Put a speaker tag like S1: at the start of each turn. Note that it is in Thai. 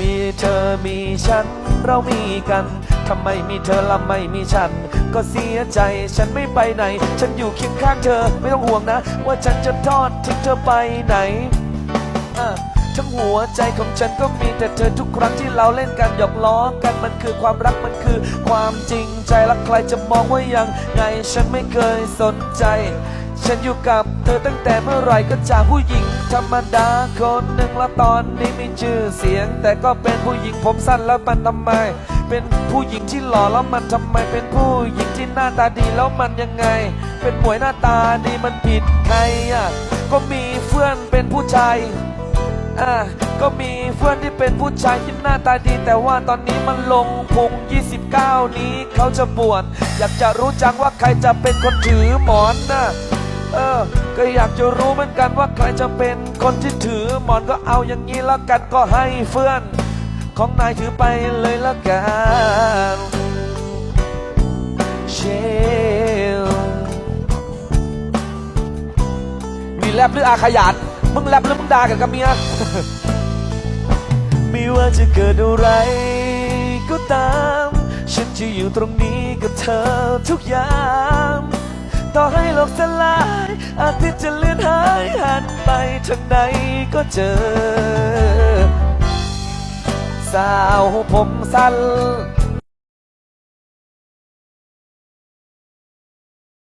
S1: มีเธอมีฉัน เรามีกันทำไมมีเธอละไม่มีฉัน ก็เสียใจฉันไม่ไปไหน ฉันอยู่เคียงข้างเธอไม่ต้องห่วงนะ ว่าฉันจะทอดทิ้งเธอไปไหนอะทั้งหัวใจของฉันก็มีแต่เธอทุกครั้งที่เราเล่นกันหยอกล้อกันมันคือความรักมันคือ ความจริงใจและใครจะมองว่ายังไงฉันไม่เคยสนใจ ฉันอยู่กับเธอตั้งแต่เมื่อไหร่ก็จากผู้หญิง ธรรมดาคนหนึ่งและตอนนี้มีชื่อเสียง แต่ก็เป็นผู้หญิงผมสั้นแล้วมันทำไม เป็นผู้หญิงที่หล่อแล้วมันทำไม เป็นผู้หญิงที่หน้าตาดีแล้วมันยังไง เป็นหมวยหน้าตาดีมันผิดใครอะก็มีเพื่อนเป็นผู้ชายอะก็มีเพื่อนที่เป็นผู้ชายที่หน้าตาดี แต่ว่าตอนนี้มันลงพุง29 นี้เขาจะบวชอยากจะรู้จังว่าใครจะเป็นคนถือหมอนน่ะ เออ ก็อยากจะรู้เหมือนกันว่าใครจะเป็นคนที่ถือหมอนก็เอาอย่างนี้แล้วกันก็ให้เพื่อน ของนายถือไปเลยละกันเชลมีแรปหรืออาขยันมึงแรปหรือมึงด่ากันกับเมียไม่ว่าจะเกิดอะไรก็ตาม ฉันจะอยู่ตรงนี้กับเธอทุกอย่างต่อให้โลกสลาย อาทิตย์จะเลื่อนหายหันไปทางไหนก็เจอ สาวผมสั้น